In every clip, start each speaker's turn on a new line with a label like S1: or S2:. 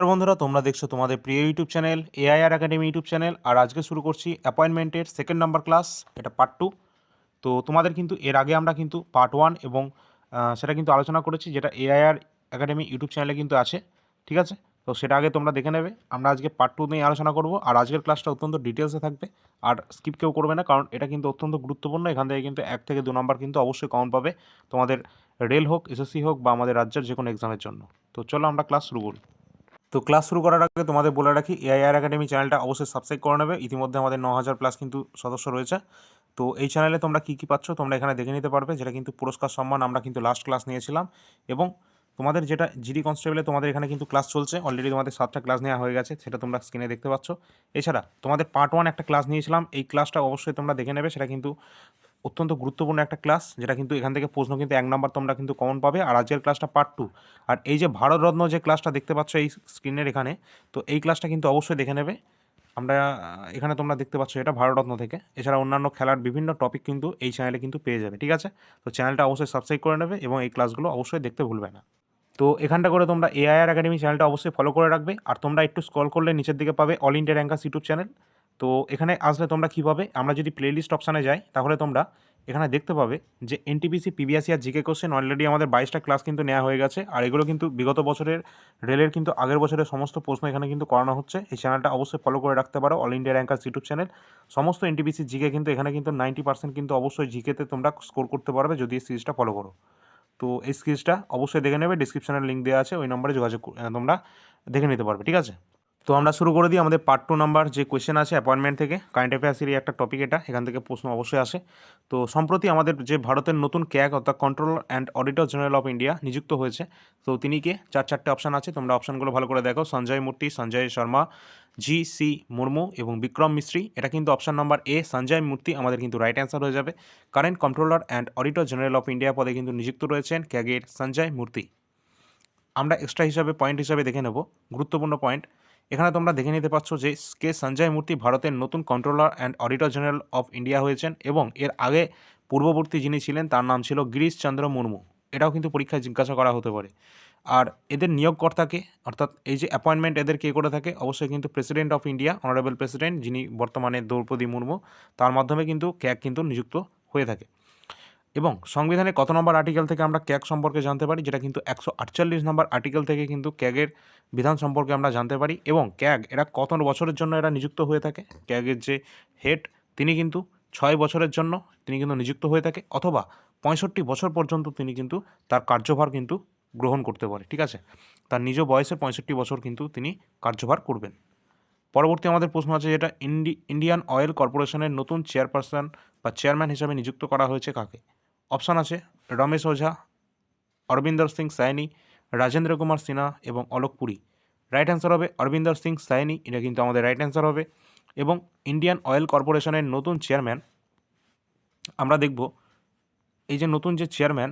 S1: বন্ধুরা, তোমরা দেখছ তোমাদের প্রিয় YouTube channel AIR academy YouTube channel, আর আজকে শুরু করছি অ্যাপয়েন্টমেন্টের সেকেন্ড নাম্বার ক্লাস এটা পার্ট টু তো তোমাদের কিন্তু এর আগে আমরা কিন্তু পার্ট ওয়ান এবং সেটা কিন্তু আলোচনা করেছি, যেটা এআইআর একাডেমি ইউটিউব চ্যানেলে কিন্তু আছে, ঠিক আছে? তো সেটা আগে তোমরা দেখে নেবে। আমরা আজকে পার্ট টু নিয়ে আলোচনা করব, আর আজকের ক্লাসটা অত্যন্ত ডিটেলসে থাকবে, আর স্কিপ কেউ করবে না, কারণ এটা কিন্তু অত্যন্ত গুরুত্বপূর্ণ। এখান থেকে কিন্তু এক থেকে দু নম্বর কিন্তু অবশ্যই কমন পাবে, তোমাদের রেল হোক এসএসসি হোক বা আমাদের রাজ্যের যে কোনো এক্সামের জন্য। তো চলো আমরা ক্লাস শুরু করি। তো ক্লাস শুরু করার আগে তোমাদের বলে রাখি এআইআর একাডেমি চ্যানেলটা অবশ্যই সাবস্ক্রাইব করে নেবে। ইতিমধ্যে আমাদের ন হাজার প্লাস কিন্তু সদস্য রয়েছে। তো এই চ্যানেলে তোমরা কী কী পাচ্ছ তোমরা এখানে দেখে নিতে পারবে। যেটা কিন্তু পুরস্কার সম্মান আমরা কিন্তু লাস্ট ক্লাস নিয়েছিলাম। এবং তোমাদের যেটা জিডি কনস্টেবলে তোমাদের এখানে কিন্তু ক্লাস চলছে। অলরেডি তোমাদের সাতটা ক্লাস নেওয়া হয়ে গেছে, সেটা তোমরা স্ক্রিনে দেখতে পাচ্ছ। এছাড়া তোমাদের পার্ট ওয়ান একটা ক্লাস নিয়েছিলাম। এই ক্লাসটা অবশ্যই তোমরা দেখে নেবে। সেটা কিন্তু অত্যন্ত গুরুত্বপূর্ণ একটা ক্লাস যেটা কিন্তু এখান থেকে প্রশ্ন কিন্তু এক নম্বর তোমরা কিন্তু কমন পাবে। আর আজকের ক্লাসটা পার্ট টু আর এই যে ভারতরত্ন যে ক্লাসটা দেখতে পাচ্ছ এই স্ক্রিনের এখানে, তো এই ক্লাসটা কিন্তু অবশ্যই দেখে নেবে। আমরা, এখানে তোমরা দেখতে পাচ্ছ এটা ভারতরত্ন থেকে। এছাড়া অন্যান্য খেলার বিভিন্ন টপিক কিন্তু এই চ্যানেলে কিন্তু পেয়ে যাবে, ঠিক আছে? তো চ্যানেলটা অবশ্যই সাবস্ক্রাইব করে নেবে এবং এই ক্লাসগুলো অবশ্যই দেখতে ভুলবে না। তো এখানটা করে তোমরা এআইআর একাডেমি চ্যানেলটা অবশ্যই ফলো করে রাখবে। আর তোমরা একটু স্ক্রল করলে নিচের দিকে পাবে all India rankers YouTube channel তো এখানে আসলে তোমরা কী পাবে? আমরা যদি প্লেলিস্ট অপশানে যাই, তাহলে তোমরা এখানে দেখতে পাবে যে এনটিপিসি পিবিএসসি আর জিকে কোশ্চেন অলরেডি আমাদের বাইশটা ক্লাস কিন্তু নেওয়া হয়ে গেছে। আর এগুলো কিন্তু বিগত বছরের রেলের কিন্তু আগের বছরের সমস্ত প্রশ্ন এখানে কিন্তু করানো হচ্ছে। এই চ্যানেলটা অবশ্যই ফলো করে রাখতে পারো। All India rankers YouTube channel সমস্ত এনটিপিসি জিকে কিন্তু এখানে কিন্তু নাইনটি পার্সেন্ট কিন্তু অবশ্যই জিকেতে তোমরা স্কোর করতে পারবে যদি এই সিরিজটা ফলো করো। তো এই সিরিজটা অবশ্যই দেখে নেবে ডিসক্রিপশানের লিঙ্ক দেওয়া আছে, ওই নম্বরে যোগাযোগ তোমরা দেখে নিতে পারবে, ঠিক আছে? তো আমরা শুরু করে দিই আমাদের পার্ট টু নাম্বার যে কোয়েশ্চেন আছে অ্যাপয়েন্টমেন্ট থেকে। কারেন্ট অ্যাফেয়ার্সেরই একটা টপিক এটা, এখান থেকে প্রশ্ন অবশ্যই আসে। তো সম্প্রতি আমাদের যে ভারতের নতুন ক্যাগ অর্থাৎ controller and auditor general of India নিযুক্ত হয়েছে। তো তিনি কে? চার, চারটে অপশান আছে, তোমরা অপশানগুলো ভালো করে দেখো। সঞ্জয় মূর্তি, সঞ্জয় শর্মা জি সি মুর্মু এবং বিক্রম মিস্ত্রি। এটা কিন্তু অপশান নাম্বার এ সঞ্জয় মূর্তি, আমাদের কিন্তু রাইট অ্যান্সার হয়ে যাবে। Current controller and auditor general of India পদে কিন্তু নিযুক্ত রয়েছেন ক্যাগের সঞ্জয় মূর্তি। আমরা এক্সট্রা হিসাবে পয়েন্ট হিসাবে দেখে নেব। গুরুত্বপূর্ণ পয়েন্ট এখানে তোমরা দেখে নিতে পারছ যে কে সঞ্জয় মূর্তি ভারতের নতুন controller and auditor general of India হয়েছেন এবং এর আগে পূর্ববর্তী যিনি ছিলেন তার নাম ছিল গিরিশ চন্দ্র মুর্মু। এটাও কিন্তু পরীক্ষায় জিজ্ঞাসা করা হতে পারে। আর এদের নিয়োগকর্তাকে অর্থাৎ এই যে অ্যাপয়েন্টমেন্ট এদের কে করে থাকে, অবশ্যই কিন্তু president of India honourable president যিনি বর্তমানে দ্রৌপদী মুর্মু, তার মাধ্যমে কিন্তু ক্যাগ কিন্তু নিযুক্ত হয়ে থাকে। এবং সংবিধানের কত নম্বর আর্টিকেল থেকে আমরা ক্যাগ সম্পর্কে জানতে পারি, যেটা কিন্তু একশো আটচল্লিশ নম্বর আর্টিকেল থেকে কিন্তু ক্যাগের বিধান সম্পর্কে আমরা জানতে পারি এবং ক্যাগ এরা কত বছরের জন্য এরা নিযুক্ত হয়ে থাকে? ক্যাগের যে হেড তিনি কিন্তু ছয় বছরের জন্য তিনি কিন্তু নিযুক্ত হয়ে থাকে অথবা পঁয়ষট্টি বছর পর্যন্ত তিনি কিন্তু তার কার্যভার কিন্তু গ্রহণ করতে পারে, ঠিক আছে? তার নিজ বয়সে পঁয়ষট্টি বছর কিন্তু তিনি কার্যভার করবেন। পরবর্তী আমাদের প্রশ্ন আছে যেটা ইন্ডি, ইন্ডিয়ান অয়েল কর্পোরেশনের নতুন চেয়ারপারসন বা চেয়ারম্যান হিসাবে নিযুক্ত করা হয়েছে কাকে? অপশান আছে রমেশ ওঝা, অরবিন্দর সিং সায়নি, রাজেন্দ্র কুমার সিনহা এবং অলোক পুরী। রাইট অ্যান্সার হবে অরবিন্দর সিং সায়নি, এটা কিন্তু আমাদের রাইট অ্যান্সার হবে। এবং ইন্ডিয়ান অয়েল কর্পোরেশনের নতুন চেয়ারম্যান আমরা দেখব, এই যে নতুন যে চেয়ারম্যান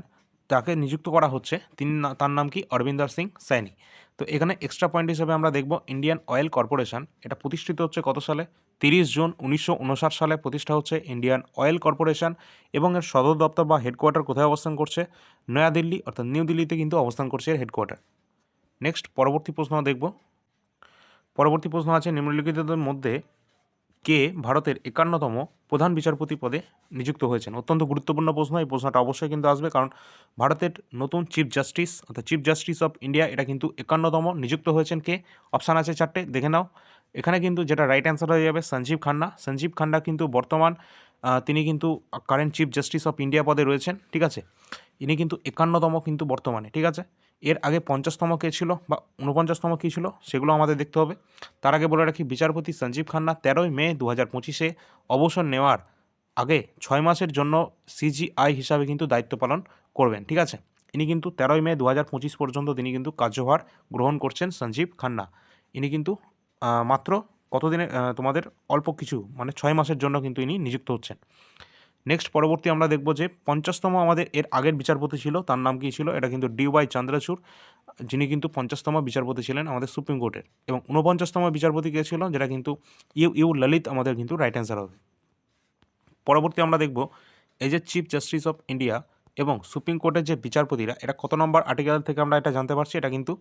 S1: তাকে নিযুক্ত করা হচ্ছে, তিনি তার নাম কি? অরবিন্দর সিং সাইনি তো এখানে এক্সট্রা পয়েন্ট হিসেবে আমরা দেখব ইন্ডিয়ান অয়েল কর্পোরেশন এটা প্রতিষ্ঠিত হচ্ছে কত সালে? তিরিশ জুন উনিশশো উনষাট সালে প্রতিষ্ঠা হচ্ছে ইন্ডিয়ান অয়েল কর্পোরেশন এবং এর সদর দপ্তর বা হেডকোয়ার্টার কোথায় অবস্থান করছে? নয়াদিল্লি, অর্থাৎ নিউ দিল্লিতে কিন্তু অবস্থান করছে এর হেডকোয়ার্টার নেক্সট পরবর্তী প্রশ্ন দেখব। পরবর্তী প্রশ্ন আছে, নিম্নলিখিতদের মধ্যে কে ভারতের একান্নতম প্রধান বিচারপতি পদে নিযুক্ত হয়েছেন। অত্যন্ত গুরুত্বপূর্ণ প্রশ্ন, এই প্রশ্নটা অবশ্যই কিন্তু আসবে কারণ ভারতের নতুন চিফ জাস্টিস অর্থাৎ চিফ জাস্টিস অফ ইন্ডিয়া এটা কিন্তু একান্নতম নিযুক্ত হয়েছেন কে? অপশান আছে চারটে, দেখে নাও। এখানে কিন্তু যেটা রাইট অ্যান্সার হয়ে যাবে সঞ্জীব খান্না সঞ্জীব খান্না কিন্তু বর্তমান তিনি কিন্তু current chief justice of India পদে রয়েছেন, ঠিক আছে? ইনি কিন্তু একান্নতম কিন্তু বর্তমানে, ঠিক আছে? এর আগে পঞ্চাশতম কে ছিল বা উনপঞ্চাশতম কী ছিল সেগুলো আমাদের দেখতে হবে। তার আগে বলে রাখি, বিচারপতি সঞ্জীব খান্না তেরোই মে দু হাজার পঁচিশে অবসর নেওয়ার আগে ছয় মাসের জন্য সিজিআই হিসাবে কিন্তু দায়িত্ব পালন করবেন, ঠিক আছে? ইনি কিন্তু তেরোই মে দু হাজার পঁচিশ পর্যন্ত তিনি কিন্তু কার্যভার গ্রহণ করছেন সঞ্জীব খান্না। ইনি কিন্তু মাত্র কতদিনে তোমাদের অল্প কিছু মানে ছয় মাসের জন্য কিন্তু ইনি নিযুক্ত হচ্ছেন। নেক্সট পরবর্তী আমরা দেখব যে পঞ্চাশতম আমাদের এর আগের বিচারপতি ছিল, তার নাম কী ছিল? এটা কিন্তু ডি ওয়াই চন্দ্রচূড়। যিনি কিন্তু পঞ্চাশতম বিচারপতি ছিলেন আমাদের সুপ্রিম কোর্টের এবং ঊনপঞ্চাশতম বিচারপতি কে ছিল? যেটা কিন্তু ইউ ইউ ললিত আমাদের কিন্তু রাইট অ্যান্সার হবে। পরবর্তী আমরা দেখব, এই যে চিফ জাস্টিস অফ ইন্ডিয়া এবং সুপ্রিম কোর্টের যে বিচারপতিরা, এটা কত নম্বর আর্টিকেল থেকে আমরা এটা জানতে পারছি? এটা কিন্তু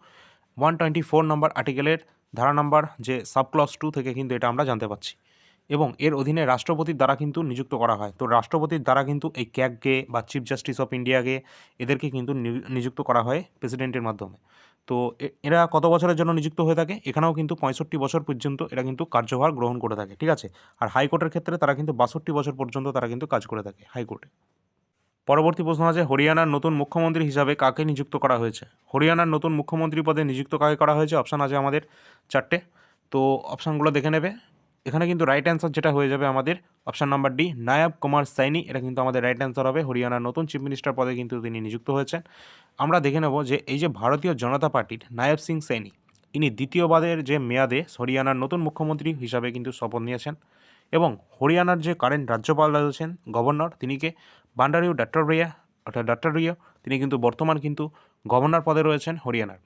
S1: ওয়ান টোয়েন্টি ফোর নম্বর আর্টিকেলের ধারা নাম্বার যে সাবক্লস টু থেকে কিন্তু এটা আমরা জানতে পারছি। এবং এর অধীনে রাষ্ট্রপতির দ্বারা কিন্তু নিযুক্ত করা হয়। তো রাষ্ট্রপতির দ্বারা কিন্তু এই ক্যাগকে বা চিফ জাস্টিস অফ ইন্ডিয়াকে এদেরকে কিন্তু নিযুক্ত করা হয় প্রেসিডেন্টের মাধ্যমে। তো এরা কত বছরের জন্য নিযুক্ত হয়ে থাকে? এখানেও কিন্তু পঁয়ষট্টি বছর পর্যন্ত এরা কিন্তু কার্যভার গ্রহণ করে থাকে, ঠিক আছে? আর হাইকোর্টের ক্ষেত্রে তারা কিন্তু বাষট্টি বছর পর্যন্ত তারা কিন্তু কাজ করে থাকে হাইকোর্টে পরবর্তী প্রশ্ন আছে, হরিয়ানার নতুন মুখ্যমন্ত্রী হিসাবে কাকে নিযুক্ত করা হয়েছে? হরিয়ানার নতুন মুখ্যমন্ত্রী পদে নিযুক্ত কাকে করা হয়েছে? অপশান আছে আমাদের চারটে। তো অপশানগুলো দেখে নেবে। এখানে কিন্তু রাইট অ্যান্সার যেটা হয়ে যাবে আমাদের option number D Nayab Kumar Saini. এটা কিন্তু আমাদের রাইট অ্যান্সার হবে। হরিয়ানার নতুন চিফ মিনিস্টার পদে কিন্তু তিনি নিযুক্ত হয়েছেন। আমরা দেখে নেব যে এই যে ভারতীয় জনতা পার্টির নায়াব সিং সাইনি, ইনি দ্বিতীয়বারের যে মেয়াদে হরিয়ানার নতুন মুখ্যমন্ত্রী হিসাবে কিন্তু শপথ নিয়েছেন এবং হরিয়ানার যে কারেন্ট রাজ্যপাল রয়েছেন গভর্নর তিনিকে বান্ডারিও ডাট্টারিয়া অর্থাৎ ডাট্টারিয়া তিনি কিন্তু বর্তমান কিন্তু গভর্নর পদে রয়েছেন হরিয়ানার।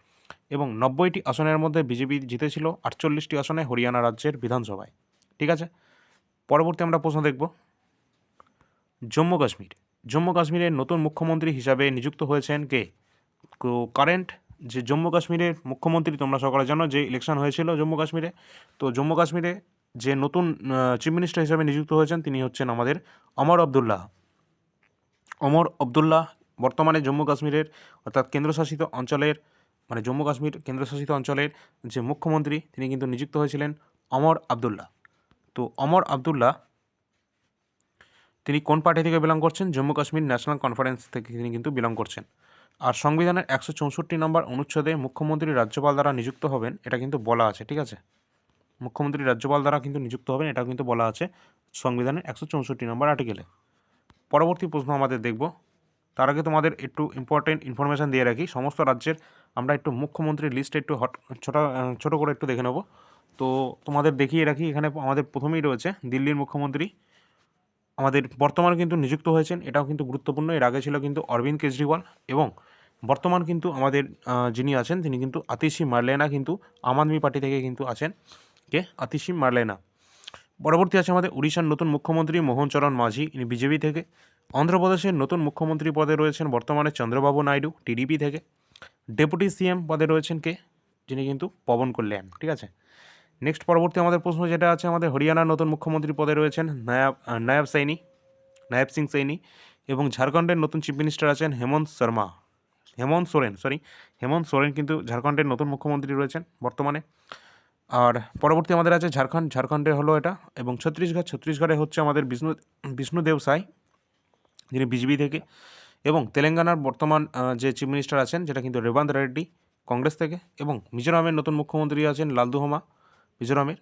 S1: এবং নব্বইটি আসনের মধ্যে বিজেপি জিতেছিল, আটচল্লিশটি আসনে হরিয়ানা রাজ্যের বিধানসভায়। ঠিক আছে? পরবর্তী আমরা প্রশ্ন দেখব। জম্মু কাশ্মীর জম্মু কাশ্মীরের নতুন মুখ্যমন্ত্রী হিসাবে নিযুক্ত হয়েছেন কে? কারেন্ট। যে জম্মু কাশ্মীরের মুখ্যমন্ত্রী তোমরা সকলে জানো, যে ইলেকশন হয়েছিল জম্মু কাশ্মীরে তো জম্মু কাশ্মীরে যে নতুন চিফ মিনিস্টার হিসাবে নিযুক্ত হয়েছেন, তিনি হচ্ছেন আমাদের অমর আবদুল্লাহ। অমর আবদুল্লাহ বর্তমানে জম্মু কাশ্মীরের অর্থাৎ কেন্দ্রশাসিত অঞ্চলের মানে জম্মু কাশ্মীর কেন্দ্রশাসিত অঞ্চলের যে মুখ্যমন্ত্রী, তিনি কিন্তু নিযুক্ত হয়েছিলেন অমর আবদুল্লাহ। তো অমর আবদুল্লাহ, তিনি কোন পার্টি থেকে বিলং করছেন? জম্মু কাশ্মীর ন্যাশনাল কনফারেন্স থেকে তিনি কিন্তু বিলং করছেন। আর সংবিধানের একশো চৌষট্টি নম্বর অনুচ্ছেদে মুখ্যমন্ত্রী রাজ্যপাল দ্বারা নিযুক্ত হবেন, এটা কিন্তু বলা আছে, ঠিক আছে? মুখ্যমন্ত্রী রাজ্যপাল দ্বারা কিন্তু নিযুক্ত হবেন, এটাও কিন্তু বলা আছে সংবিধানের একশো চৌষট্টি নম্বর আর্টিকেলে পরবর্তী প্রশ্ন আমাদের দেখব। তার আগে তোমাদের একটু ইম্পর্টেন্ট ইনফরমেশান দিয়ে রাখি। সমস্ত রাজ্যের আমরা একটু মুখ্যমন্ত্রীর লিস্ট একটু হট ছোটো ছোটো করে একটু দেখে নেব। তো তোমাদের দেখিয়ে রাখি, এখানে আমাদের প্রথমেই রয়েছে দিল্লির মুখ্যমন্ত্রী। আমাদের বর্তমানে কিন্তু নিযুক্ত হয়েছেন, এটাও কিন্তু গুরুত্বপূর্ণ। এর আগে ছিল কিন্তু অরবিন্দ কেজরিওয়াল এবং বর্তমান কিন্তু আমাদের যিনি আছেন, তিনি কিন্তু আতিশি মার্লেনা কিন্তু আম আদমি পার্টি থেকে কিন্তু আছেন। কে? আতিশি মার্লেনা। পরবর্তী আছে আমাদের উড়িষ্যার নতুন মুখ্যমন্ত্রী মোহন চরণ মাঝি, ইনি বিজেপি থেকে। অন্ধ্রপ্রদেশের নতুন মুখ্যমন্ত্রী পদে রয়েছেন বর্তমানে চন্দ্রবাবু নাইডু, টিডিপি থেকে। ডেপুটি সিএম পদে রয়েছেন কে? যিনি কিন্তু পবন কল্যাণ, ঠিক আছে? নেক্সট পরবর্তী আমাদের প্রশ্ন যেটা আছে, আমাদের হরিয়ানার নতুন মুখ্যমন্ত্রী পদে রয়েছেন নায়াব নায়াব সাইনি, নায়াব সিং সাইনি এবং ঝাড়খণ্ডের নতুন চিফ মিনিস্টার আছেন হেমন্ত শর্মা। হেমন্ত সোরেন সরি হেমন্ত সোরেন কিন্তু ঝাড়খণ্ডের নতুন মুখ্যমন্ত্রী রয়েছেন বর্তমানে। আর পরবর্তী আমাদের আছে ঝাড়খণ্ড, ঝাড়খণ্ডে হলো এটা এবং ছত্তিশগড়, ছত্তিশগড়ে হচ্ছে আমাদের বিষ্ণু বিষ্ণুদেব সাই, যিনি বিজেপি থেকে এবং তেলেঙ্গানার বর্তমান যে চিফ মিনিস্টার আছেন, যেটা কিন্তু রেবান্ত রেড্ডি কংগ্রেস থেকে এবং মিজোরামের নতুন মুখ্যমন্ত্রী আছেন লালদুহমা মিজোরামের।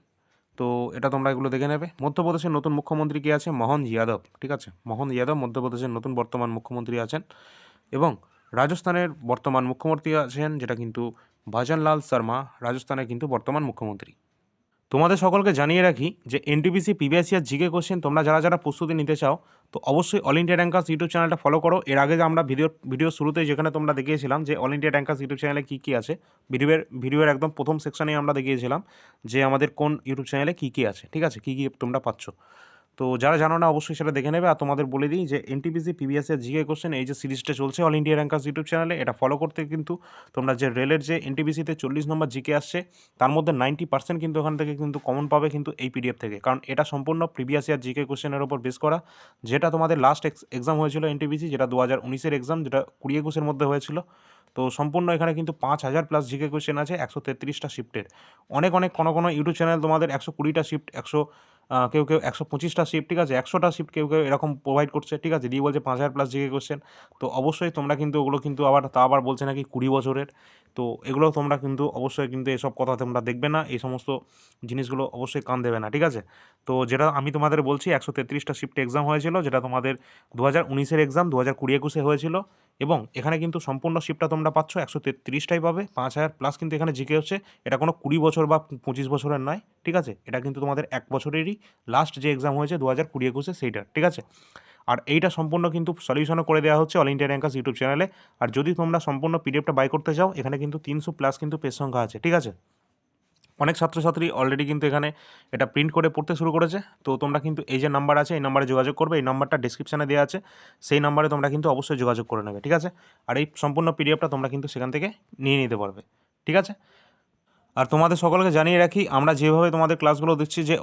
S1: তো এটা তোমরা এগুলো দেখে নেবে। মধ্যপ্রদেশের নতুন মুখ্যমন্ত্রী কে আছে? মোহন যাদব ঠিক আছে? মোহন যাদব মধ্যপ্রদেশের নতুন বর্তমান মুখ্যমন্ত্রী আছেন এবং রাজস্থানের বর্তমান মুখ্যমন্ত্রী আছেন, যেটা কিন্তু ভাজনলাল শর্মা, রাজস্থানের কিন্তু বর্তমান মুখ্যমন্ত্রী। তোমাদের সকলকে জানিয়ে রাখি যে NTPC previous year GK question তোমরা যারা যারা প্রস্তুতি নিতে চাও, তো অবশ্যই অল ইন্ডিয়া ট্যাঙ্কার্স ইউটিউব চ্যানেলটা ফলো করো। এর আগে যে আমরা ভিডিও ভিডিও শুরুতে যেখানে তোমরা দেখিয়েছিলাম যে অল ইন্ডিয়া ট্যাঙ্কার্স ইউটিউব চ্যানেলে কী কী আছে ভিডিওর ভিডিওর একদম প্রথম সেকশনেই আমরা দেখিয়েছিলাম যে আমাদের কোন ইউটিউব চ্যানেলে কী কী আছে, ঠিক আছে? কী কী তোমরা পাচ্ছ। তো যারা জানো না, অবশ্যই সেটা দেখে নেবে। আর তোমাদের বলে দিই যে এনটিপিসি পিবিএসের জিকে কোশ্চেন এই যে সিরিজটা চলছে অল ইন্ডিয়া র্যাঙ্কার্স ইউটিউব চ্যানেলে এটা ফলো করতে কিন্তু তোমরা যে রেলের যে এনটিপিসিতে চল্লিশ নম্বর জিকে আসছে, তার মধ্যে নাইনটি পার্সেন্ট কিন্তু ওখান থেকে কিন্তু কমন পাবে কিন্তু এই পিডিএফ থেকে। কারণ এটা সম্পূর্ণ প্রিভিয়াস ইয়ার জিকে কোশ্চেনের ওপর বেস করা। যেটা তোমাদের লাস্ট এক্সাম হয়েছিল এনটিপিসি যেটা দু হাজার উনিশের এক্সাম যেটা কুড়ি একুশের মধ্যে হয়েছিল। তো সম্পূর্ণ এখানে কিন্তু পাঁচ হাজার প্লাস জিকে কোশ্চেন আছে, একশো তেত্রিশটা শিফটের অনেক অনেক, কোনো কোনো ইউটিউব চ্যানেল তোমাদের একশো কুড়িটা শিফট একশো কেউ কেউ একশো পঁচিশটা শিফট ঠিক আছে? একশোটা শিফট কেউ কেউ এরকম প্রোভাইড করছে, ঠিক আছে? দিয়ে বলছে পাঁচ হাজার প্লাস জিকে কোশ্চেন তো অবশ্যই তোমরা কিন্তু ওগুলো কিন্তু আবার, তা আবার বলছে নাকি কুড়ি বছরের। তো এগুলো তোমরা কিন্তু অবশ্যই কিন্তু এসব কথা তোমরা দেখবে না। এই সমস্ত জিনিসগুলো অবশ্যই কান দেবে না, ঠিক আছে? তো যেটা আমি তোমাদের বলছি, একশো তেত্রিশটা শিফট এক্সাম হয়েছিল, যেটা তোমাদের দু হাজার উনিশের এক্সাম দু হাজার কুড়ি একুশে হয়েছিল। এবং এখানে কিন্তু সম্পূর্ণ শিফটটা তোমরা পাচ্ছ, একশো তেত্রিশটাই পাবে। পাঁচ হাজার প্লাস কিন্তু এখানে জিকে হচ্ছে, এটা কোনো কুড়ি বছর বা পঁচিশ বছরের নয়, ঠিক আছে? এটা কিন্তু তোমাদের এক বছরেরই লাস্ট যে এক্সাম হয়েছে দু হাজার কুড়ি একুশে সেইটা, ঠিক আছে? আর এইটা সম্পূর্ণ কিন্তু সলিউশনও করে দেওয়া হচ্ছে অল ইন্ডিয়া র্যাঙ্কার্স ইউটিউব চ্যানেলে আর যদি তোমরা সম্পূর্ণ পিডিএফটা বাই করতে চাও, এখানে কিন্তু তিনশো প্লাস কিন্তু পেজ সংখ্যা আছে, ঠিক আছে? অনেক ছাত্রছাত্রী অলরেডি কিন্তু এখানে এটা প্রিন্ট করে পড়তে শুরু করেছে। তো তোমরা কিন্তু এই যে নাম্বার আছে, এই নাম্বারে যোগাযোগ করবে, এই নাম্বারটা ডিসক্রিপশানে দেওয়া আছে। সেই নাম্বারে তোমরা কিন্তু অবশ্যই যোগাযোগ করে নেবে, ঠিক আছে? আর এই সম্পূর্ণ পিডিএফটা তোমরা কিন্তু সেখান থেকে নিয়ে নিতে পারবে, ঠিক আছে? আর তোমাদের সকলকে জানিয়ে রাখি, আমরা যেভাবে তোমাদের ক্লাসগুলো দিচ্ছি যে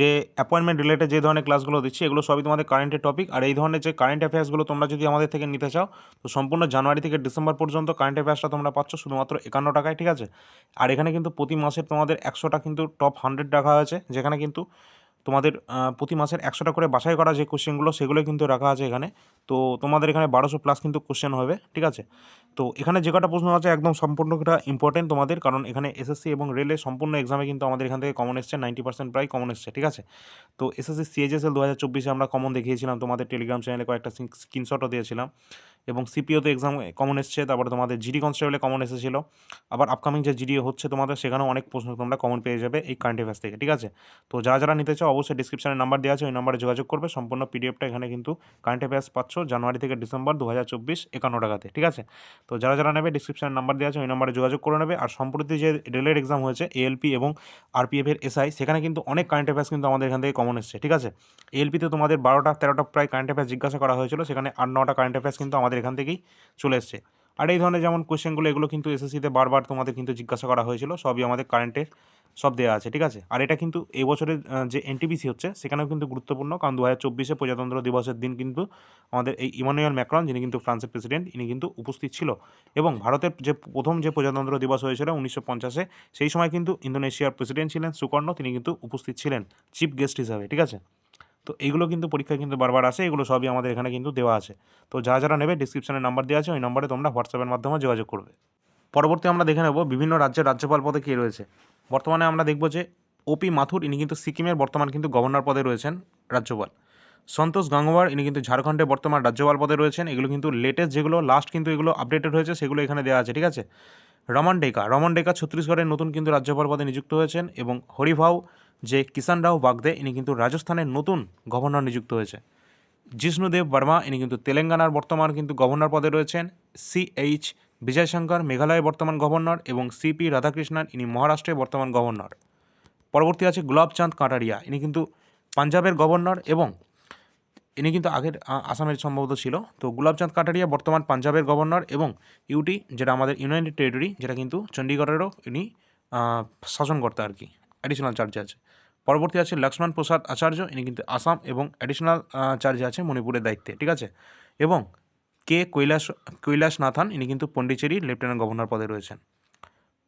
S1: যে অ্যাপয়েন্টমেন্ট রিলেটেড যে ধরনের ক্লাসগুলো দিচ্ছি এগুলো সবই তোমাদের কারেন্টের টপিক আর এই ধরনের যে কারেন্ট অ্যাফেয়ার্সগুলো তোমরা যদি আমাদের থেকে নিতে চাও, তো সম্পূর্ণ জানুয়ারি থেকে ডিসেম্বর পর্যন্ত কারেন্ট অ্যাফেয়ার্সটা তোমরা পাচ্ছ শুধুমাত্র একান্ন টাকায়, ঠিক আছে? আর এখানে কিন্তু প্রতি মাসের তোমাদের একশোটা কিন্তু টপ হান্ড্রেড রাখা হয়েছে যেখানে কিন্তু তোমাদের প্রতি মাসের একশোটা করে বাছাই করা যে কোশ্চেনগুলো সেগুলো কিন্তু রাখা আছে এখানে। তো তোমাদের এখানে বারোশো প্লাস কিন্তু কোশ্চেন হবে, ঠিক আছে? তো এখানে যে কটা প্রশ্ন আছে, একদম সম্পূর্ণটা ইম্পর্টেন্ট তোমাদের, কারণ এখানে এসএসসি এবং রেলের সম্পূর্ণ এক্সামে কিন্তু আমাদের এখান থেকে কমন এসছে নাইনটি পার্সেন্ট প্রায় কমন এসছে, ঠিক আছে? তো এসএসসি সিএইচএসএল দু হাজার চব্বিশে আমরা কমন দেখিয়েছিলাম তোমাদের টেলিগ্রাম চ্যানেলে কয়েকটা স্ক্রিনশটও দিয়েছিলাম। এবং সিপিওতে এক্সাম কমন এসছে, তারপরে তোমাদের জিডি কনস্টেবলে কমন এসেছিল। আবার আপকামিং যে জিডি হচ্ছে তোমাদের, সেখানেও অনেক প্রশ্ন তোমরা কমন পেয়ে যাবে এই কারেন্ট অ্যাফেয়ার্স থেকে, ঠিক আছে? তো যারা যারা নিতে চাও, অবশ্যই ডিসক্রিপশনে নাম্বার দেওয়া আছে, ওই নাম্বারে যোগাযোগ করবে। সম্পূর্ণ পিডিএফটা এখানে কিন্তু কারেন্ট অ্যাফেয়ার্স পাচ্ছ জানুয়ারি থেকে ডিসেম্বর দু হাজার চব্বিশ একান্ন টাকাতে, ঠিক আছে? তো যারা যারা নেবে ডিসক্রিপশনে নাম্বার দেওয়া আছে, ওই নাম্বারে যোগাযোগ করে নেবে। আর সম্প্রতি যে রেলের এক্সাম হয়েছে এএলপি এবং আরপিএফ এর এসআই সেখানে কিন্তু অনেক কারেন্ট অ্যাফেয়ার্স কিন্তু আমাদের এখান থেকে কমন এসছে, ঠিক আছে? এএলপিতে তোমাদের বারোটা, তেরোটা প্রায় কারেন্ট অ্যাফেয়ার্স জিজ্ঞাসা করা হয়েছিল, সেখানে আট নটা কারেন্ট অ্যাফেয়ার্স কিন্তু আমাদের এখান থেকেই চলে এসছে। আর এই ধরনের যেমন কোয়েশ্চেনগুলো এগুলো কিন্তু এসএসসিতে বারবার তোমাদের কিন্তু জিজ্ঞাসা করা হয়েছিল সবই আমাদের কারেন্টের সব দেওয়া আছে ঠিক আছে? আর এটা কিন্তু এই বছরের আহ, যে এনটিপিসি হচ্ছে সেখানেও কিন্তু গুরুত্বপূর্ণ কারণ দু হাজার চব্বিশে প্রজাতন্ত্র দিবসের দিন কিন্তু আমাদের এই ইমানুয়েল ম্যাক্রন যিনি কিন্তু ফ্রান্সের প্রেসিডেন্ট ইনি কিন্তু উপস্থিত ছিল। এবং ভারতের যে প্রথম যে প্রজাতন্ত্র দিবস হয়েছিল উনিশশো পঞ্চাশে সেই সময় কিন্তু ইন্দোনেশিয়ার প্রেসিডেন্ট ছিলেন সুকর্ণ তিনি কিন্তু উপস্থিত ছিলেন চিফ গেস্ট হিসাবে ঠিক আছে? তো এগুলো কিন্তু পরীক্ষায় কিন্তু বারবার আসে, এগুলো সবই আমাদের এখানে কিন্তু দেওয়া আছে। তো যারা যারা নেবে ডিসক্রিপশনে নাম্বার দেওয়া আছে, ওই নম্বরে তোমরা হোয়াটসঅ্যাপের মাধ্যমে যোগাযোগ করবে। পরবর্তী আমরা দেখে নেব বিভিন্ন রাজ্যের রাজ্যপাল পদে কে রয়েছে। বর্তমানে আমরা দেখব যে ওপি মাথুর, ইনি কিন্তু সিকিমের বর্তমান কিন্তু গভর্নর পদে রয়েছেন রাজ্যপাল। সন্তোষ গাঙ্গোয়ার, ইনি কিন্তু ঝাড়খণ্ডে বর্তমান রাজ্যপাল পদে রয়েছেন। এগুলো কিন্তু লেটেস্ট যেগুলো লাস্ট কিন্তু এগুলো আপডেটেড হয়েছে, সেগুলো এখানে দেওয়া আছে, ঠিক আছে? রমন ডেকা রমন ডেকা ছত্তিশগড়ের নতুন কিন্তু রাজ্যপাল পদে নিযুক্ত হয়েছেন এবং হরিভাউ যে কিষান রাও বাগদে, ইনি কিন্তু রাজস্থানের নতুন গভর্নর নিযুক্ত হয়েছে। জিষ্ণুদেব বর্মা, ইনি কিন্তু তেলেঙ্গানার বর্তমান কিন্তু গভর্নর পদে রয়েছেন। সি এইচ বিজয়শঙ্কর মেঘালয়ের বর্তমান গভর্নর এবং সিপি রাধাকৃষ্ণন, ইনি মহারাষ্ট্রের বর্তমান গভর্নর। পরবর্তী আছে গোলাপচাঁদ কাটারিয়া, ইনি কিন্তু পাঞ্জাবের গভর্নর এবং ইনি কিন্তু আগের আসামের সম্ভবত ছিল। তো গোলাপচাঁদ কাটারিয়া বর্তমান পাঞ্জাবের গভর্নর এবং ইউটি, যেটা আমাদের ইউনাইটেড টেরিটরি, যেটা কিন্তু চণ্ডীগড়েরও ইনি শাসনকর্তা আর কি। অ্যাডিশনাল চার্জে আছে। পরবর্তী আছে লক্ষ্মণ প্রসাদ আচার্য, ইনি কিন্তু আসাম, এবং অ্যাডিশনাল চার্জে আছে মণিপুরের দায়িত্বে, ঠিক আছে? এবং কে কৈলাস কৈলাস নাথান ইনি কিন্তু পন্ডিচেরি লেফটেন্যান্ট গভর্নর পদে রয়েছেন।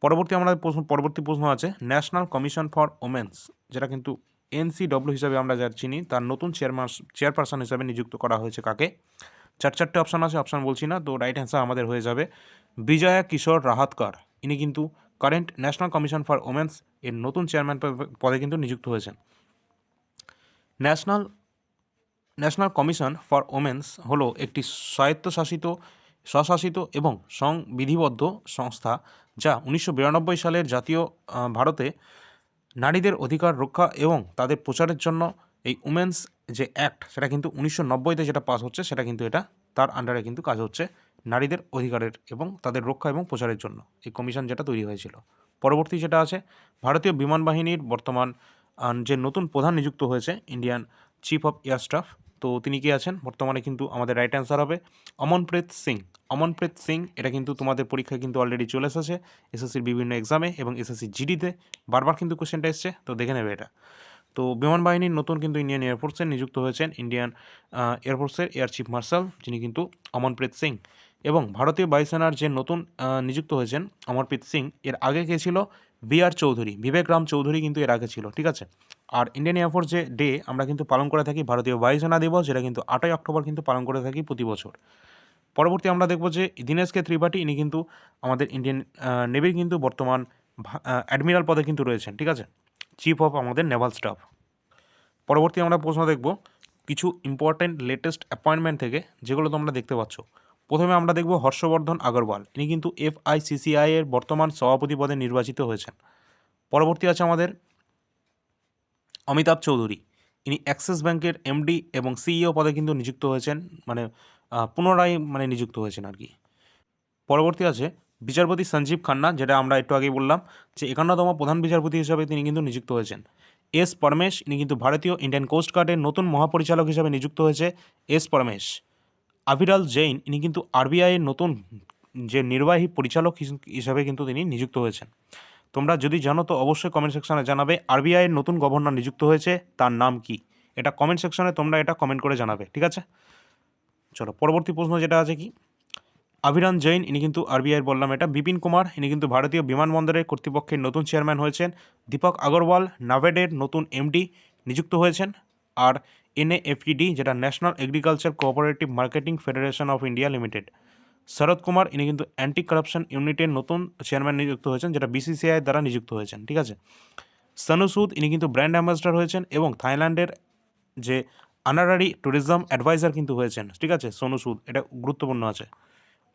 S1: পরবর্তী আমাদের প্রশ্ন, পরবর্তী প্রশ্ন আছে, ন্যাশনাল কমিশন ফর ওমেন্স, যেটা কিন্তু এনসিডব্লিউ হিসাবে আমরা যা চিনি, তার নতুন চেয়ারম্যান চেয়ারপারসন হিসাবে নিযুক্ত করা হয়েছে কাকে? চার চারটে অপশান আছে অপশান বলছি না, তো রাইট অ্যান্সার আমাদের হয়ে যাবে, বিজয়া কিশোর রাহাতকার, ইনি কিন্তু current national commission for women's এর নতুন চেয়ারম্যান পদে কিন্তু নিযুক্ত হয়েছেন। National national commission for women's হলো একটি স্বায়ত্তশাসিত, স্বশাসিত এবং সংবিধিবদ্ধ সংস্থা যা উনিশশো বিরানব্বই সালের জাতীয় ভারতে নারীদের অধিকার রক্ষা এবং তাদের প্রচারের জন্য এই উমেন্স যে অ্যাক্ট, সেটা কিন্তু উনিশশো নব্বইতে যেটা পাস হচ্ছে, সেটা কিন্তু এটা তার আন্ডারে কিন্তু কাজ হচ্ছে। নারীদের অধিকারের এবং তাদের রক্ষা এবং প্রচারের জন্য এই কমিশন যেটা তৈরি হয়েছিল। পরবর্তী যেটা আছে, ভারতীয় বিমান বাহিনীর বর্তমান যে নতুন প্রধান নিযুক্ত হয়েছে Indian chief of air staff তো তিনি কি আছেন? বর্তমানে কিন্তু আমাদের রাইট অ্যান্সার হবে অমনপ্রীত সিং। অমনপ্রীত সিং, এটা কিন্তু তোমাদের পরীক্ষায় কিন্তু অলরেডি চলে এসেছে এসএসসির বিভিন্ন এক্সামে এবং এসএসসি জিডিতে বারবার কিন্তু কোশ্চেনটা এসছে, তো দেখে নেবে এটা। তো বিমান বাহিনীর নতুন কিন্তু ইন্ডিয়ান এয়ারফোর্সে নিযুক্ত হয়েছেন ইন্ডিয়ান এয়ারফোর্সের এয়ার চিফ মার্শাল যিনি কিন্তু অমনপ্রীত সিং। এবং ভারতীয় বায়ুসেনার যে নতুন নিযুক্ত হয়েছেন অমরপ্রীত সিং, এর আগে কে ছিল? B R Chaudhari. বিবেক রাম চৌধুরী কিন্তু এর আগে ছিল, ঠিক আছে? আর ইন্ডিয়ান এয়ারফোর্স যে ডে আমরা কিন্তু পালন করে থাকি ভারতীয় বায়ুসেনা দিবস, যেটা কিন্তু আটই অক্টোবর কিন্তু পালন করে থাকি প্রতি বছর। পরবর্তী আমরা দেখব যে দীনেশ কে ত্রিপাঠী, ইনি কিন্তু আমাদের ইন্ডিয়ান নেভির কিন্তু বর্তমান অ্যাডমিরাল পদে কিন্তু রয়েছেন, ঠিক আছে? চিফ অফ আমাদের নেভাল স্টাফ। পরবর্তী আমরা প্রশ্ন দেখব, কিছু ইম্পর্ট্যান্ট লেটেস্ট অ্যাপয়েন্টমেন্ট থেকে, যেগুলো তোমরা দেখতে পাচ্ছ। প্রথমে আমরা দেখব হর্ষবর্ধন আগরওয়াল। ইনি কিন্তু এফআইসিসিআই এর বর্তমান সভাপতি পদে নির্বাচিত হয়েছেন। পরবর্তী আছে আমাদের অমিতাভ চৌধুরী। ইনি অ্যাক্সিস ব্যাংকের এমডি এবং সিইও পদে কিন্তু নিযুক্ত হয়েছেন মানে পুনরায় মানে নিযুক্ত হয়েছেন আর কি। পরবর্তী আছে বিচারপতি সঞ্জীব খান্না, যেটা আমরা একটু আগেই বললাম যে, একান্নতম প্রধান বিচারপতি হিসাবে তিনি কিন্তু নিযুক্ত হয়েছেন। এস পরমেশ, ইনি কিন্তু ভারতীয় ইন্ডিয়ান কোস্ট গার্ডের নতুন মহাপরিচালক হিসাবে নিযুক্ত হয়েছে এস পরমেশ। আভিরাল জৈন, ইনি কিন্তু আরবিআই এর নতুন যে নির্বাহী পরিচালক হিস- হিসাবে কিন্তু তিনি নিযুক্ত হয়েছেন। তোমরা যদি জানো তো অবশ্যই কমেন্ট সেকশনে জানাবে আরবিআই এর নতুন গভর্নর নিযুক্ত হয়েছে, তার নাম কি? এটা কমেন্ট সেকশনে তোমরা এটা কমেন্ট করে জানাবে, ঠিক আছে? চলো, পরবর্তী প্রশ্ন যেটা আছে কি? অভিরান জৈন, ইনি কিন্তু আরবিআই বললাম এটা। বিপিন কুমার, ইনি কিন্তু ভারতীয় বিমানবন্দরের কর্তৃপক্ষের নতুন চেয়ারম্যান হয়েছেন। দীপক আগরওয়াল, নাভেডের নতুন এমডি নিযুক্ত হয়েছেন। আর এনএএফইডি যেটা national agriculture cooperative marketing federation of India limited Sharat Kumar, ইনি কিন্তু অ্যান্টি কারাপশন ইউনিটের নতুন চেয়ারম্যান নিযুক্ত হয়েছেন, যেটা বিসিসিআই দ্বারা নিযুক্ত হয়েছেন, ঠিক আছে? সানু সুদ, ইনি কিন্তু ব্র্যান্ড অ্যাম্বাসডার হয়েছেন এবং থাইল্যান্ডের যে আনারারি ট্যুরিজম অ্যাডভাইজার কিন্তু হয়েছেন, ঠিক আছে? সোনু সুদ, এটা গুরুত্বপূর্ণ আছে।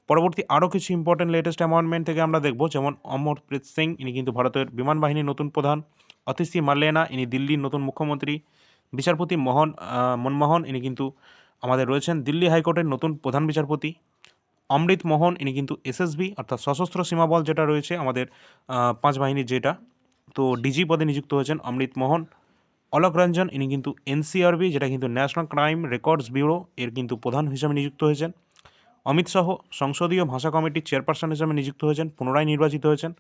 S1: পরবর্তী আরও কিছু ইম্পর্টেন্ট লেটেস্ট অ্যামেন্ডমেন্ট থেকে আমরা দেখব, যেমন অমরপ্রীত সিং, ইনি কিন্তু ভারতের বিমান বাহিনীর নতুন প্রধান অতিশি মাল্লেনা ইনি দিল্লির নতুন মুখ্যমন্ত্রী বিচারপতি মোহন মনমোহন, ইনি কিন্তু আমাদের রয়েছেন দিল্লি হাইকোর্টের নতুন প্রধান বিচারপতি। অমৃত মোহন, ইনি কিন্তু এসএসবি, অর্থাৎ সশস্ত্র সীমাবল যেটা রয়েছে আমাদের পাঁচ বাহিনীর যেটা। তো ডিজি পদে নিযুক্ত হয়েছেন অমৃত মোহন। অলোক রঞ্জন, ইনি কিন্তু এনসিআরবি, যেটা কিন্তু ন্যাশনাল ক্রাইম রেকর্ডস ব্যুরো, এর কিন্তু প্রধান হিসেবে নিযুক্ত হয়েছেন। অমিত শাহ, সংসদীয় ভাষা কমিটির চেয়ারপারসন হিসেবে নিযুক্ত হয়েছেন, পুনরায় নির্বাচিত হয়েছেন।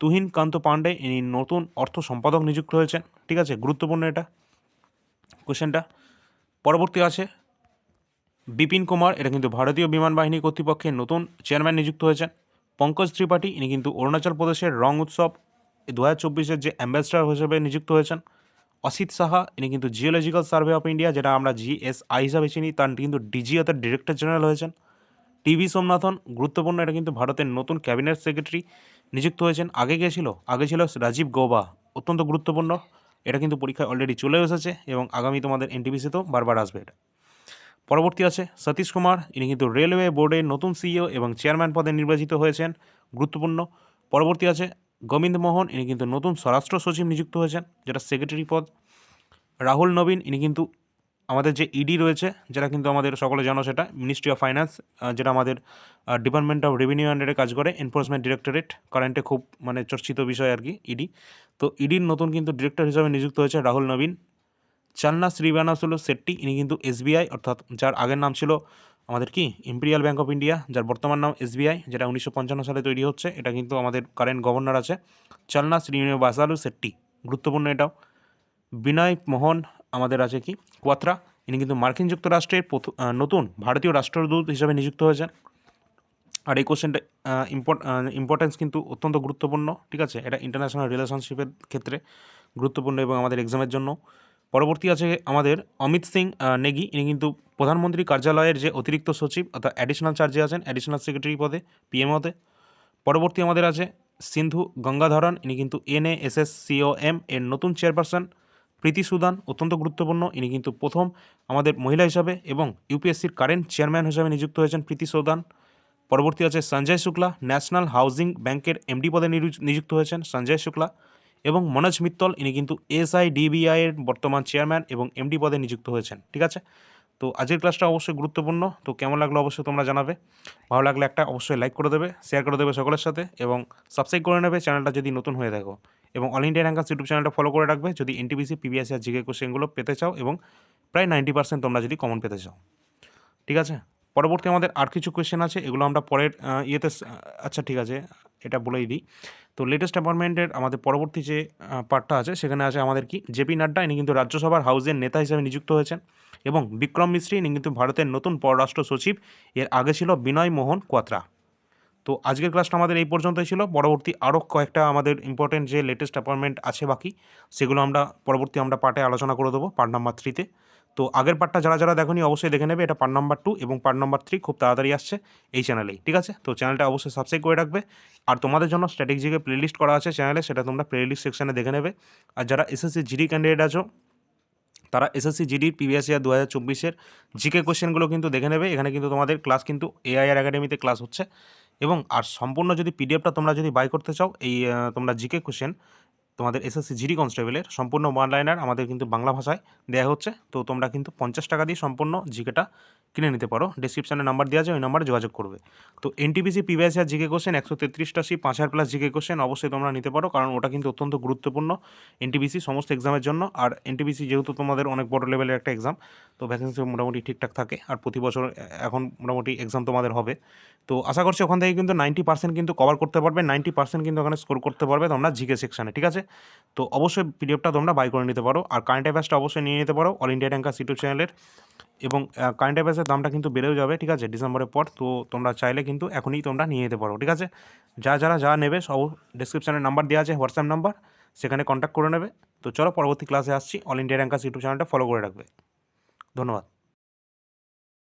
S1: তুহিন কান্ত পাণ্ডে, ইনি নতুন অর্থ সম্পাদক নিযুক্ত হয়েছেন। ঠিক আছে, গুরুত্বপূর্ণ এটা। কোশ্চেনটা পরবর্তী আছে। বিপিন কুমার, এটা কিন্তু ভারতীয় বিমান বাহিনী কর্তৃপক্ষের নতুন চেয়ারম্যান নিযুক্ত হয়েছেন। পঙ্কজ ত্রিপাঠী, ইনি কিন্তু অরুণাচল প্রদেশের রং উৎসব দু হাজার চব্বিশের যে অ্যাম্বাসডার হিসেবে নিযুক্ত হয়েছেন। অসিত সাহা, ইনি কিন্তু জিওলজিক্যাল সার্ভে অফ ইন্ডিয়া যেটা আমরা জিএসআই হিসাবে চিনি, তার কিন্তু ডিজি অর্থাৎ ডিরেক্টর জেনারেল হয়েছেন। টিভি সোমনাথন, গুরুত্বপূর্ণ, এটা কিন্তু ভারতের নতুন ক্যাবিনেট সেক্রেটারি নিযুক্ত হয়েছেন। আগে কে ছিল আগে ছিল রাজীব গৌবা, অত্যন্ত গুরুত্বপূর্ণ। এটা কিন্তু পরীক্ষায় অলরেডি চলে এসেছে এবং আগামী তোমাদের এনটিপিসিতেও বারবার আসবে এটা। পরবর্তী আছে সতীশ কুমার, ইনি কিন্তু রেলওয়ে বোর্ডের নতুন সিইও এবং চেয়ারম্যান পদে নির্বাচিত হয়েছেন, গুরুত্বপূর্ণ। পরবর্তী আছে গোবিন্দ মোহন, ইনি কিন্তু নতুন স্বরাষ্ট্র সচিব নিযুক্ত হয়েছেন, যেটা সেক্রেটারি পদ। রাহুল নবীন, ইনি কিন্তু আমাদের যে ইডি রয়েছে, যেটা কিন্তু আমাদের সকলে জানো সেটা মিনিস্ট্রি অফ ফাইন্যান্স যেটা আমাদের ডিপার্টমেন্ট অফ রেভিনিউ আন্ডারে কাজ করে এনফোর্সমেন্ট ডিরেক্টরেট কারেন্টে খুব মানে চর্চিত বিষয় আর কি ইডি তো ইডির নতুন কিন্তু ডিরেক্টর হিসাবে নিযুক্ত হয়েছে রাহুল নবীন। চান্না শ্রীবানাসুলু সেট্টি ইনি কিন্তু এসবিআই অর্থাৎ যার আগের নাম ছিল আমাদের কি ইম্পেরিয়াল ব্যাঙ্ক অফ ইন্ডিয়া যার বর্তমান নাম এসবিআই যেটা উনিশশো পঞ্চান্ন সালে তৈরি হচ্ছে, এটা কিন্তু আমাদের কারেন্ট গভর্নর আছে। চান্না শ্রীনিবাসালু সেট্টি গুরুত্বপূর্ণ এটাও। বিনয় মোহন আমাদের আছে কি? কোয়াত্রা। ইনি কিন্তু মার্কিন যুক্তরাষ্ট্রের নতুন ভারতীয় রাষ্ট্রদূত হিসেবে নিযুক্ত হয়েছেন। আর এই কোশ্চেনটা ইম্পর্টেন্স কিন্তু অত্যন্ত গুরুত্বপূর্ণ, ঠিক আছে? এটা ইন্টারন্যাশনাল রিলেশনশিপের ক্ষেত্রে গুরুত্বপূর্ণ এবং আমাদের এক্সামের জন্য। পরবর্তী আছে আমাদের অমিত সিং নেগি। ইনি কিন্তু প্রধানমন্ত্রী কার্যালয়ের যে অতিরিক্ত সচিব, অর্থাৎ অ্যাডিশনাল চার্জে আছেন অ্যাডিশনাল সেক্রেটারি পদে পিএমওতে পরবর্তী আমাদের আছে সিন্ধু গঙ্গাধরন। ইনি কিন্তু এনএএসএস সিওএম এর নতুন চেয়ারপারসন প্রীতি সুদান অত্যন্ত গুরুত্বপূর্ণ। ইনি কিন্তু প্রথম আমাদের মহিলা হিসাবে এবং ইউপিএসসির কারেন্ট চেয়ারম্যান হিসাবে নিযুক্ত হয়েছেন প্রীতি সুদান। পরবর্তী আছে সঞ্জয় শুক্লা, ন্যাশনাল হাউজিং ব্যাংকের এমডি পদে নিযুক্ত হয়েছেন সঞ্জয় শুক্লা এবং মনোজ মিত্তল। ইনি কিন্তু এসআইডিবিআইয়ের বর্তমান চেয়ারম্যান এবং এমডি পদে নিযুক্ত হয়েছেন। ঠিক আছে? তো আজকের ক্লাসটা অবশ্যই গুরুত্বপূর্ণ। তো কেমন লাগল অবশ্যই তোমরা জানাবে। ভালো লাগলে একটা অবশ্যই লাইক করে দেবে, শেয়ার করে দেবে সকলের সাথে এবং সাবস্ক্রাইব করে নেবে চ্যানেলটা যদি নতুন হয়ে থাকো। এবং অল ইন্ডিয়া র্যাঙ্কার্স ইউটিউব চ্যানেলটা ফলো করে রাখবে যদি এনটিপিসি পিবিএসসি আর জিকে কোশ্চেনগুলো পেতে চাও এবং প্রায় নাইনটি পার্সেন্ট তোমরা যদি কমন পেতে চাও। ঠিক আছে? পরবর্তী আমাদের আর কিছু কোয়েশ্চেন আছে, এগুলো আমরা পরের ইয়েতে আচ্ছা ঠিক আছে, এটা বলেই দিই। তো লেটেস্ট অ্যাপয়েন্টমেন্টের আমাদের পরবর্তী যে পার্টটা আছে, সেখানে আছে আমাদের কি? জেপি নাড্ডা, ইনি কিন্তু রাজ্যসভার হাউসের নেতা হিসেবে নিযুক্ত হয়েছেন এবং বিক্রম মিশ্রি ইনি কিন্তু ভারতের নতুন পররাষ্ট্র সচিব। এর আগে ছিল বিনয় মোহন কোয়াত্রা। তো আজকের ক্লাসটা আমাদের এই পর্যন্তই ছিল। পরবর্তী আরও কয়েকটা আমাদের ইম্পর্টেন্ট যে লেটেস্ট অ্যাপয়েন্টমেন্ট আছে বাকি, সেগুলো আমরা পরবর্তী আমরা পার্টে আলোচনা করে দেবো পার্ট নাম্বার থ্রিতে তো আগের পার্টটা যারা যারা দেখোনি, অবশ্যই দেখে নেবে। এটা পার্ট নাম্বার টু এবং পার্ট নাম্বার থ্রি খুব তাড়াতাড়ি আসছে এই চ্যানেলেই ঠিক আছে? তো চ্যানেলটা অবশ্যই সাবস্ক্রাইব করে রাখবে। আর তোমাদের জন্য স্ট্র্যাটেজিকে প্লেলিস্ট করা আছে চ্যানেলে সেটা তোমরা প্লেলিস্ট সেকশনে দেখে নেবে। আর যারা এসএসসি জিডি ক্যান্ডিডেট আছো, তারা এসএসসি জিডির প্রিভিয়াস ইয়ার দু হাজার চব্বিশের জিকে কোশ্চেনগুলো কিন্তু দেখে নেবে। এখানে কিন্তু তোমাদের ক্লাস কিন্তু এআইআর একাডেমিতে ক্লাস হচ্ছে। এবং আর সম্পূর্ণ যদি পিডিএফটা তোমরা যদি বাই করতে চাও, এই তোমরা জিকে কোশ্চেন তোমাদের এসএসসি জিডি কনস্টেবলের সম্পূর্ণ ওয়ান লাইনার আমাদের কিন্তু বাংলা ভাষায় দেওয়া হচ্ছে। তো তোমরা কিন্তু পঞ্চাশ টাকা দিয়ে সম্পূর্ণ জিকেটা কিনে নিতে পারো। ডিসক্রিপশানে নাম্বার দেওয়া আছে, ওই নাম্বারে যোগাযোগ করবে। তো এনটিপিসি পিবিএস আর জিকে কোশ্চেন একশো তেত্রিশটা সি পাঁচ হাজার প্লাস জিকে কোশ্চেন অবশ্যই তোমরা নিতে পারো, কারণ ওটা কিন্তু অত্যন্ত গুরুত্বপূর্ণ এনটিপিসি সমস্ত এক্সামের জন্য। আর এনটিপিসি যেহেতু তোমাদের অনেক বড় লেভেলের একটা এক্সাম তো ভ্যাকেন্সি মোটামুটি ঠিকঠাক থাকে। আর প্রতি বছর এখন মোটামুটি এক্সাম তোমাদের হবে। তো আশা করছি ওখান থেকে কিন্তু নাইনটি পার্সেন্ট কিন্তু কভার করতে পারবে নাইনটি পার্সেন্ট কিন্তু ওখানে স্কোর করতে পারবে তোমরা জিকে সেকশানে ঠিক আছে? তো অবশ্যই পিডিএফটা তোমরা বাই করে নিতে পারো। আর কারেন্ট অ্যাফেয়ার্সটা অবশ্যই নিয়ে নিতে পারো অল ইন্ডিয়া র্যাঙ্কার ইউটিউব চ্যানেলের এবং কারেন্ট অ্যাফেয়ার্সের দামটা কিন্তু বেড়েও যাবে, ঠিক আছে? ডিসেম্বরের পর। তো তোমরা চাইলে কিন্তু এখনই তোমরা নিয়ে যেতে পারো, ঠিক আছে? যা, যারা, যা নেবে সব ডিসক্রিপশানে নাম্বার দেওয়া আছে হোয়াটসঅ্যাপ নাম্বার সেখানে কন্ট্যাক্ট করে নেবে। তো চলো পরবর্তী ক্লাসে আসছি। অল ইন্ডিয়া র্যাঙ্কার্স ইউটিউব চ্যানেলটা ফলো করে রাখবে। ধন্যবাদ।